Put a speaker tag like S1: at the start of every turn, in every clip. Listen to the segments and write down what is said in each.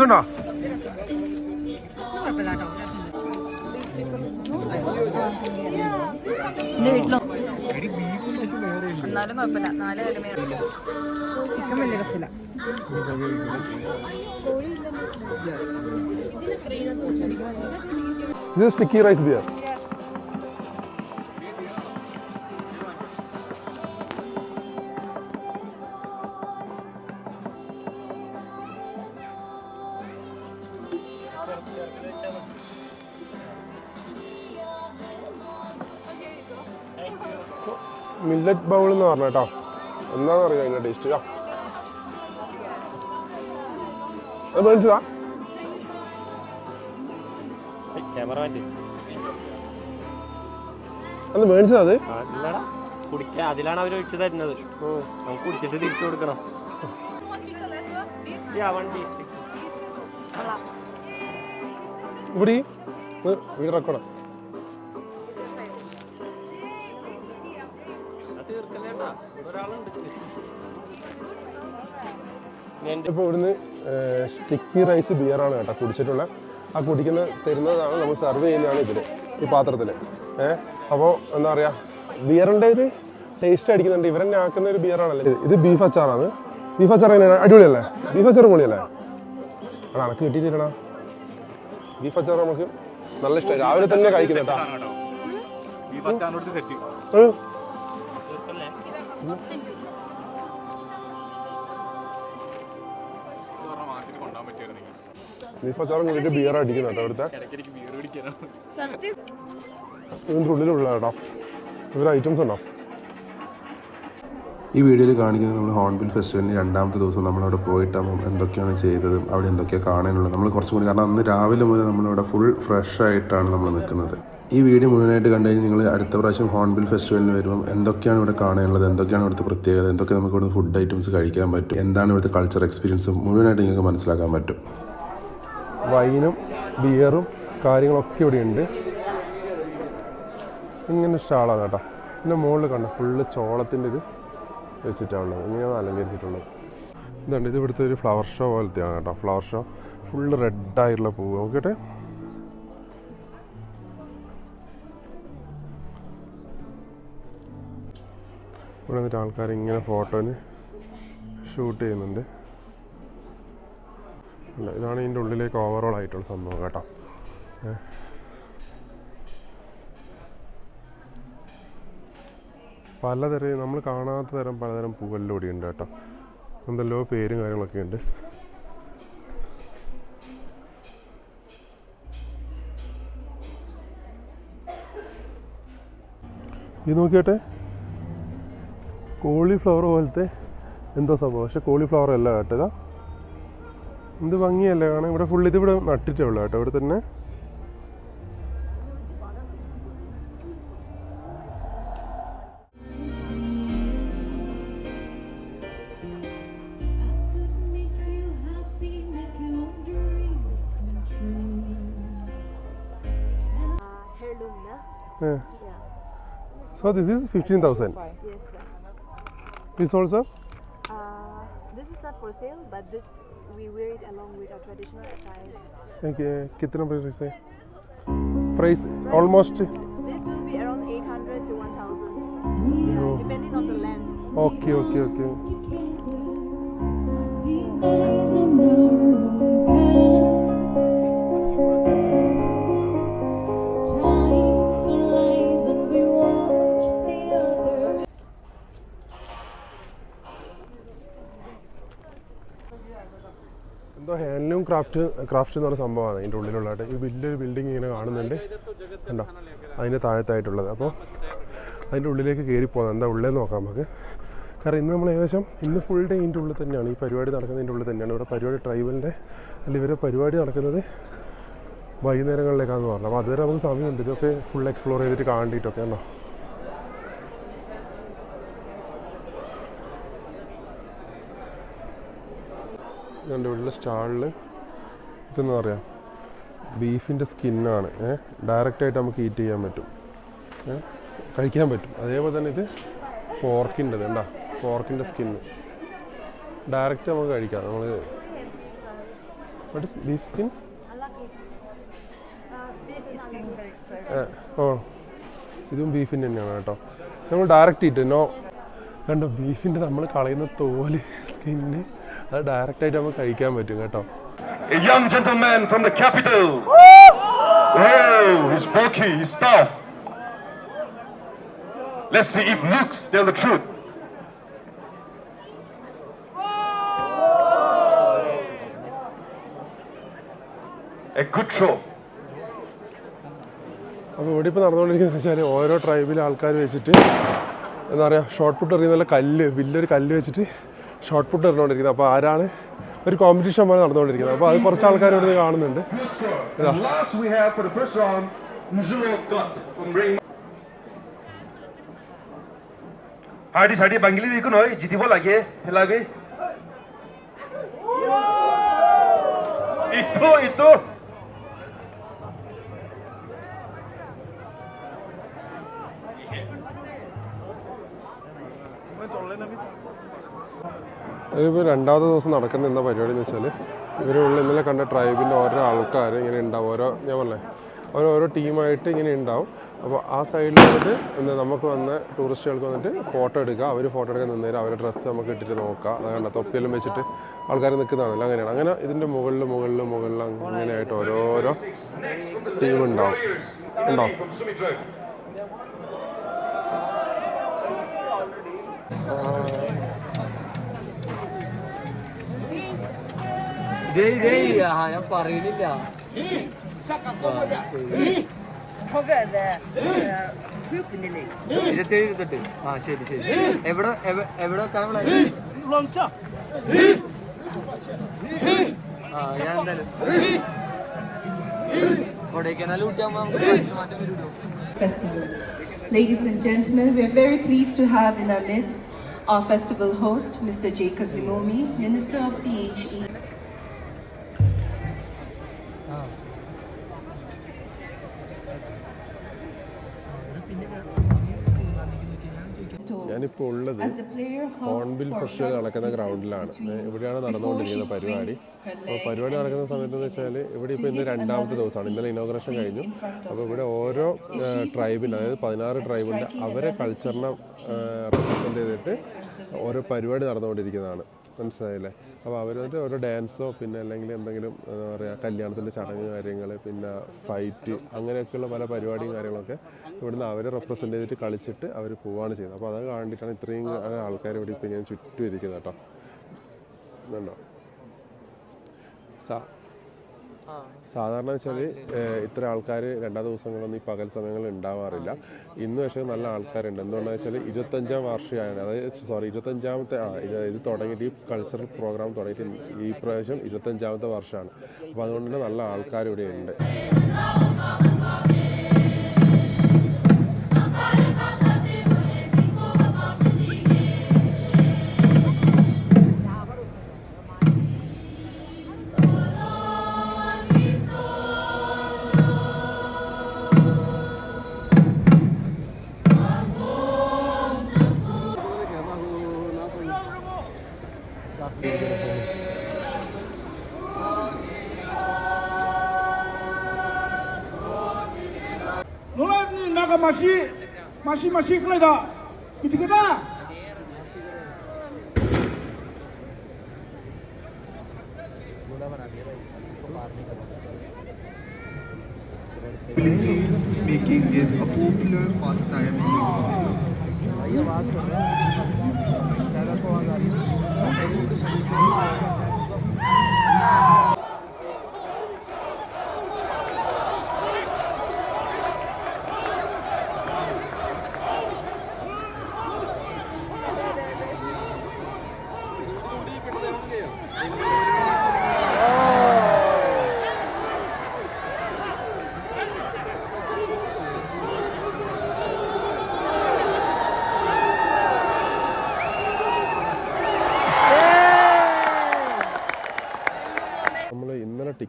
S1: രസമുണ്ടോ?
S2: എന്നാലും കുഴപ്പമില്ല. നാല് കലമേ ചിക്കൻ വലിയ രസമില്ല.
S1: ഇത് sticky rice beer millet bowl എന്ന് പറഞ്ഞ കേട്ടോ. എന്താണെന്ന് അറിയാം അതിന്റെ ടേസ്റ്റ് ആ അത് മേടിച്ചതാ? അത് മേടിച്ചതാ അത്?
S3: അല്ലടാ കുടിക്കാൻ അതിലാണ് അവർ ഒഴിച്ചു തരുന്നത്. നമുക്ക് കുടിച്ചിട്ട് തിരിച്ചു കൊടുക്കണം. വണ്ടി.
S1: ഇവിടെ വീട് റെക്കോർഡ് ഇപ്പോൾ ഇവിടുന്ന് സ്റ്റിക്കി റൈസ് ബിയറാണ് കേട്ടോ കുടിച്ചിട്ടുള്ള. ആ കുടിക്കുന്ന തരുന്നതാണ് നമ്മൾ സെർവ് ചെയ്യുന്നതാണ് ഇതിൽ ഈ പാത്രത്തിൽ ഏഹ് അപ്പോൾ എന്താ പറയുക ബിയറിന്റെ ഒരു ടേസ്റ്റ് അടിക്കുന്നുണ്ട്. ഇവരെന്നെ ആക്കുന്ന ഒരു ബിയറാണല്ലേ ഇത്. ബീഫ് അച്ചാറാണ്. ബീഫ് അച്ചാർ അടിപൊളിയല്ലേ? ബീഫ് അച്ചാർ പൊളിയല്ലേ? ആണോ അനക്ക് കിട്ടിയിട്ടില്ലടാ. ബീഫ് അച്ചാർ നമുക്ക് നല്ല ഇഷ്ടമായി രാവിലെ തന്നെ കഴിക്കുന്ന കേട്ടോ. ബീഫ് അച്ചാറും കൂടിയിട്ട് ബിയർ അടിക്കുന്ന കേട്ടോ ഇതിന്റെ ഉള്ളിലുള്ള കേട്ടോ. ഇവർ ഐറ്റംസ് ഉണ്ടോ?
S4: ഈ വീഡിയോയിൽ കാണിക്കുന്നത് നമ്മൾ ഹോൺബിൽ ഫെസ്റ്റിവലിന് രണ്ടാമത്തെ ദിവസം നമ്മളവിടെ പോയിട്ട് എന്തൊക്കെയാണ് ചെയ്തത് അവിടെ എന്തൊക്കെയാണ് കാണാനുള്ളത് നമ്മൾ കുറച്ചും കൂടി കാരണം അന്ന് രാവിലെ മുതൽ നമ്മളിവിടെ ഫുൾ ഫ്രഷ് ആയിട്ടാണ് നമ്മൾ നിൽക്കുന്നത്. ഈ വീഡിയോ മുഴുവനായിട്ട് കണ്ടു കഴിഞ്ഞാൽ നിങ്ങൾ അടുത്ത പ്രാവശ്യം ഹോൺബിൽ ഫെസ്റ്റിവലിന് വരുമ്പോൾ എന്തൊക്കെയാണ് ഇവിടെ കാണാനുള്ളത് എന്തൊക്കെയാണ് ഇവിടുത്തെ പ്രത്യേകത എന്തൊക്കെ നമുക്ക് ഇവിടുത്തെ ഫുഡ് ഐറ്റംസ് കഴിക്കാൻ പറ്റും എന്താണ് ഇവിടുത്തെ കൾച്ചർ എക്സ്പീരിയൻസ് മുഴുവനായിട്ട് നിങ്ങൾക്ക് മനസ്സിലാക്കാൻ പറ്റും.
S1: വൈനും ബിയറും കാര്യങ്ങളൊക്കെ ഇവിടെ ഉണ്ട്. ഇങ്ങനെ സ്റ്റാളാണ് കേട്ടോ. പിന്നെ മുകളിൽ കണ്ട ഫുള്ള് ചോളത്തിന്റെ ഇത്. വെച്ചിട്ടാണുള്ളത്. ഇങ്ങനെയാണ് അലങ്കരിച്ചിട്ടുള്ളത്. ഇതുണ്ട് ഇത് ഇവിടുത്തെ ഒരു ഫ്ലവർ ഷോ പോലത്തെയാണ് കേട്ടോ. ഫ്ലവർ ഷോ ഫുള്ള് റെഡായിട്ടുള്ള പൂവ്. നോക്കട്ടെ ഇവിടെ വന്നിട്ട് ആൾക്കാർ ഇങ്ങനെ ഫോട്ടോന് ഷൂട്ട് ചെയ്യുന്നുണ്ട്. അല്ല ഇതാണ് ഇതിന്റെ ഉള്ളിലേക്ക് ഓവറോൾ ആയിട്ടുള്ള സംഭവം കേട്ടോ. പലതരം നമ്മൾ കാണാത്ത തരം പലതരം പൂവെല്ലാം ഇവിടെ ഉണ്ട് കേട്ടോ. എന്തെല്ലോ പേരും കാര്യങ്ങളൊക്കെ ഉണ്ട്. ഇത് നോക്കിയട്ടെ? കോളിഫ്ലവർ പോലത്തെ എന്തോ സംഭവം. പക്ഷെ കോളിഫ്ലവർ അല്ല കേട്ടതാ എന്ത് ഭംഗിയല്ലേ കാണാൻ. ഇവിടെ ഫുൾ ഇതിവിടെ നട്ടിട്ടേ ഉള്ളൂ കേട്ടോ. ഇവിടെ തന്നെ
S5: Yeah.
S1: yeah. So this is 15,000.
S5: Yes, sir.
S1: This also?
S5: Uh, this is not for sale, but this we wear it along with our traditional attire.
S1: Okay, kitna price is it? Price almost?
S5: This will be around 800 to 1000. Yeah, depending on the land.
S1: Okay, okay, okay. Craft craft എന്ന് പറഞ്ഞ സംഭവമാണ് അതിന്റെ ഉള്ളിലുള്ളതായിട്ട്. ഈ വലിയൊരു building ഇങ്ങനെ കാണുന്നുണ്ട്. കണ്ടോ? അതിന്റെ താഴത്തായിട്ടുള്ളത്. അപ്പോൾ അതിന്റെ ഉള്ളിലേക്ക് കയറി പോകാം. എന്താ ഉള്ളിൽ നോക്കാം നമുക്ക്. കാരണം ഇന്ന് നമ്മൾ ഏകദേശം ഇന്ന് ഫുൾ ഡേ ഇതിന്റെ ഉള്ളിൽ തന്നെയാണ്. ഈ പരിപാടി നടക്കുന്നതിന്റെ ഉള്ളിൽ തന്നെയാണ്. ഇവിടെ പരിപാടി ട്രൈബലിന്റെ അല്ലെങ്കിൽ ഇവരെ പരിപാടി നടക്കുന്നത് വൈകുന്നേരങ്ങളിലേക്കാണെന്ന് പറഞ്ഞു അപ്പോൾ അതുവരെ നമുക്ക് സമയമുണ്ട്. ഇതൊക്കെ ഫുൾ എക്സ്പ്ലോർ ചെയ്തിട്ട് കാണിയിട്ടൊക്കെ ആണോ ഇതുണ്ട് ഉള്ള സ്റ്റാളിൽ ഇതെന്ന് പറയാം. ബീഫിന്റെ സ്കിന്നാണ്. ഏഹ് ഡയറക്റ്റായിട്ട് നമുക്ക് ഈറ്റ് ചെയ്യാൻ പറ്റും. കഴിക്കാൻ പറ്റും. അതേപോലെ തന്നെ ഇത് ഫോർക്കിന്റെ വേണ്ട ഫോർക്കിന്റെ സ്കിന്ന് ഡയറക്റ്റ് നമുക്ക് കഴിക്കാം. നമ്മൾ ബീഫ് സ്കിൻ ഓ. ഇതും ബീഫിന്റെ തന്നെയാണ് കേട്ടോ. നമ്മൾ ഡയറക്റ്റ് ഇട്ട് നോ കണ്ടോ ബീഫിന്റെ നമ്മൾ കളയുന്ന തോൽ സ്കിന്ന് അത് ഡയറക്റ്റ് ആയിട്ട് നമുക്ക് കഴിക്കാൻ പറ്റും കേട്ടോ
S6: A young gentleman from the capital. Oh, he's bulky, he's tough. Let's see if looks tell the truth. A good show.
S1: അപ്പോൾ ഇവിടെ ഇപ്പോൾ നടന്നുകൊണ്ടിരിക്കുന്നത് വെച്ചാൽ ഓരോ ട്രൈബിലെ ആൾക്കാർ വെച്ചിട്ട് എന്താ പറയുക ഷോർട്ട് പുട്ട് എറിയുന്ന കല്ല് വലിയൊരു കല്ല് വെച്ചിട്ട് ഷോർട്ട് പുട്ട് എറിഞ്ഞുകൊണ്ടിരിക്കുന്നത് അപ്പോൾ ആരാണ്? ഒരു കോമ്പറ്റീഷൻ പോലെ നടന്നുകൊണ്ടിരിക്കുന്നത്. അപ്പോൾ അത് കുറച്ച് ആൾക്കാർ ഇവിടെ കാണുന്നുണ്ട്.
S6: ആടി സാടി round, Nzuro
S1: ഇതിപ്പോൾ രണ്ടാമത്തെ ദിവസം നടക്കുന്ന എന്താ പരിപാടി എന്ന് വെച്ചാൽ ഇവരുള്ള ഇന്നലെ കണ്ട ട്രൈബിന്റെ ഓരോ ആൾക്കാർ ഇങ്ങനെ ഉണ്ടാവും. ഓരോ ഞാൻ പറഞ്ഞേ ഓരോ ടീമായിട്ട് ഇങ്ങനെ ഉണ്ടാവും. അപ്പോൾ ആ സൈഡിൽ വന്നിട്ട് എന്താ നമുക്ക് വന്ന ടൂറിസ്റ്റുകൾക്ക് വന്നിട്ട് ഫോട്ടോ എടുക്കുക അവർ ഫോട്ടോ എടുക്കാൻ നിന്നേരം അവരുടെ ഡ്രസ്സ് നമുക്ക് ഇട്ടിട്ട് നോക്കുക അത് കണ്ട തൊപ്പിയെല്ലാം വെച്ചിട്ട് ആൾക്കാർ നിൽക്കുന്നതാണല്ലോ അങ്ങനെയാണ്. അങ്ങനെ ഇതിന്റെ മുകളിൽ മുകളിൽ മുകളിൽ അങ്ങനെയായിട്ട് ഓരോരോ ടീം ഉണ്ടാവും. ഉണ്ടാവും
S6: from
S3: ഞാൻ പറയുന്നില്ല ഇരുപത്തേഴ് ഇരുപത്തെട്ട് ആ ശരി ശരി എവിടെ എവിടെ വെക്കാനുള്ള ആ ഞാൻ എന്തായാലും കൊടൈക്കനാൽ ഊട്ടിയാകുമ്പോ നമുക്ക് പൈസ മാറ്റം വരുമല്ലോ
S7: festival. Ladies and gentlemen, we are very pleased to have in our midst our festival host, Mr. Jacob Zimomi, Minister of PHE.
S1: ഞാനിപ്പോൾ ഉള്ളത് ഹോൺബിൽ
S7: ഫസ്റ്റ്
S1: ഫെസ്റ്റിവൽ നടക്കുന്ന ഗ്രൗണ്ടിലാണ് ഇവിടെയാണ് നടന്നുകൊണ്ടിരിക്കുന്ന പരിപാടി. അപ്പോൾ പരിപാടി നടക്കുന്ന സമയത്ത് എന്ന് വെച്ചാൽ ഇവിടെ ഇപ്പോൾ ഇന്ന് രണ്ടാമത്തെ ദിവസമാണ്. ഇന്നലെ ഇനോഗ്രേഷൻ കഴിഞ്ഞു. അപ്പോൾ ഇവിടെ ഓരോ ട്രൈബിൽ അതായത് പതിനാറ് ട്രൈബുണ്ട്
S7: ട്രൈബിന്റെ
S1: അവരെ കൾച്ചറിനെ റെപ്രസെന്റ് ചെയ്തിട്ട് ഓരോ പരിപാടി നടന്നുകൊണ്ടിരിക്കുന്നതാണ്. മനസ്സിലായില്ലേ? അപ്പോൾ അവർ ഒരു ഡാൻസോ പിന്നെ അല്ലെങ്കിൽ എന്തെങ്കിലും എന്താ പറയുക കല്യാണത്തിന്റെ ചടങ്ങ് കാര്യങ്ങൾ പിന്നെ ഫൈറ്റ് അങ്ങനെയൊക്കെയുള്ള പല പരിപാടിയും കാര്യങ്ങളൊക്കെ ഇവിടുന്ന് അവരെ റെപ്രസെന്റ് ചെയ്തിട്ട് കളിച്ചിട്ട് അവർ പോവുകയാണ് ചെയ്യുന്നത്. അപ്പോൾ അത് കണ്ടിട്ടാണ് ഇത്രയും ആൾക്കാർ ഇവിടെ ഇപ്പോൾ ഞാൻ ചുറ്റും ഇരിക്കുന്നത് കേട്ടോ. സാ സാധാരണ വെച്ചാൽ ഇത്ര ആൾക്കാർ രണ്ടാം ദിവസങ്ങളൊന്നും ഈ പകൽ സമയങ്ങളിൽ ഉണ്ടാവാറില്ല. ഇന്ന് പക്ഷേ നല്ല ആൾക്കാരുണ്ട്. എന്തുകൊണ്ടാണെന്ന് വെച്ചാൽ ഇരുപത്തഞ്ചാം വാർഷികമാണ് അതായത് സോറി ഇരുപത്തഞ്ചാമത്തെ ആ ഇത് ഇത് തുടങ്ങിയിട്ട് ഈ കൾച്ചറൽ പ്രോഗ്രാം തുടങ്ങിയിട്ട് ഈ പ്രാവശ്യം ഇരുപത്തഞ്ചാമത്തെ വർഷമാണ്. അപ്പോൾ അതുകൊണ്ട് തന്നെ നല്ല ആൾക്കാർ ഇവിടെ ഉണ്ട്
S8: Nolak ni naga masih masih masih dah.
S9: Making it a popular pastime.
S1: Thank you.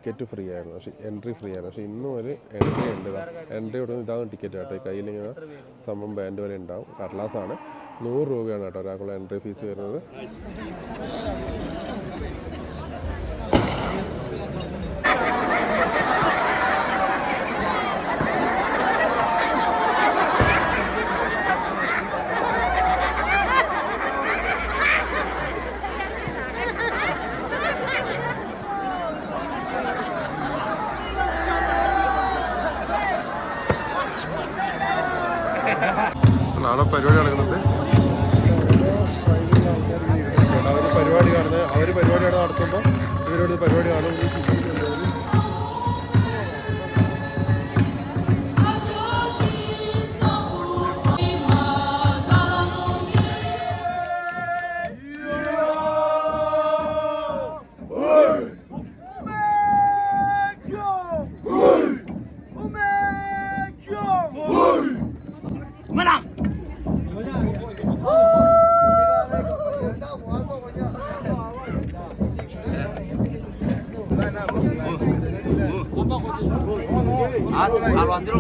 S1: Ticket free ആയിരുന്നു. പക്ഷേ എൻട്രി ഫ്രീ ആയിരുന്നു. പക്ഷേ ഇന്നും ഒരു എൻട്രി ഉണ്ട് എൻട്രി കൊടുക്കുന്ന ഇതാണ് ടിക്കറ്റ് കേട്ടോ. ഇങ്ങനെ സംഭവം ബാൻഡ് വരെ ഉണ്ടാവും. കടലാസാണ് നൂറ് രൂപയാണ് കേട്ടോ ഒരാൾക്കുള്ള എൻട്രി ഫീസ് വരുന്നത്. നാളെ പരിപാടി നടക്കുന്നുണ്ട് അവർ പരിപാടി കാണുന്നത് അവർ പരിപാടി അവിടെ നടത്തുമ്പോൾ ഇവരോട് പരിപാടി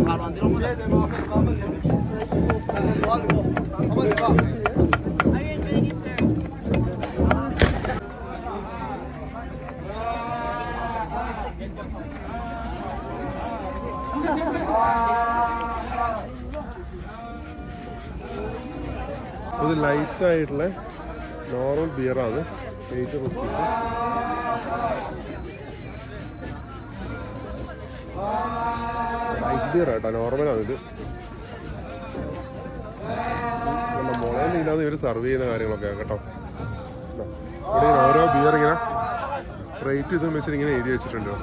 S1: കാണും ഇത് ലൈറ്റ് ആയിട്ടുള്ള നോർമൽ ബിയറാണ് എയ്റ്റ് റുപ്പീസ് ഐസ് ബിയർ നോർമലാണ് ഇത്. നമ്മുടെ മുളയിൽ ഇല്ലാതെ ഇവർ സെർവ് ചെയ്യുന്ന കാര്യങ്ങളൊക്കെ കേട്ടോ. ഇവിടെ ഓരോ ബിയർ ഇങ്ങനെ റേറ്റ് ഇതും വെച്ചിട്ട് ഇങ്ങനെ എഴുതി വെച്ചിട്ടുണ്ട്.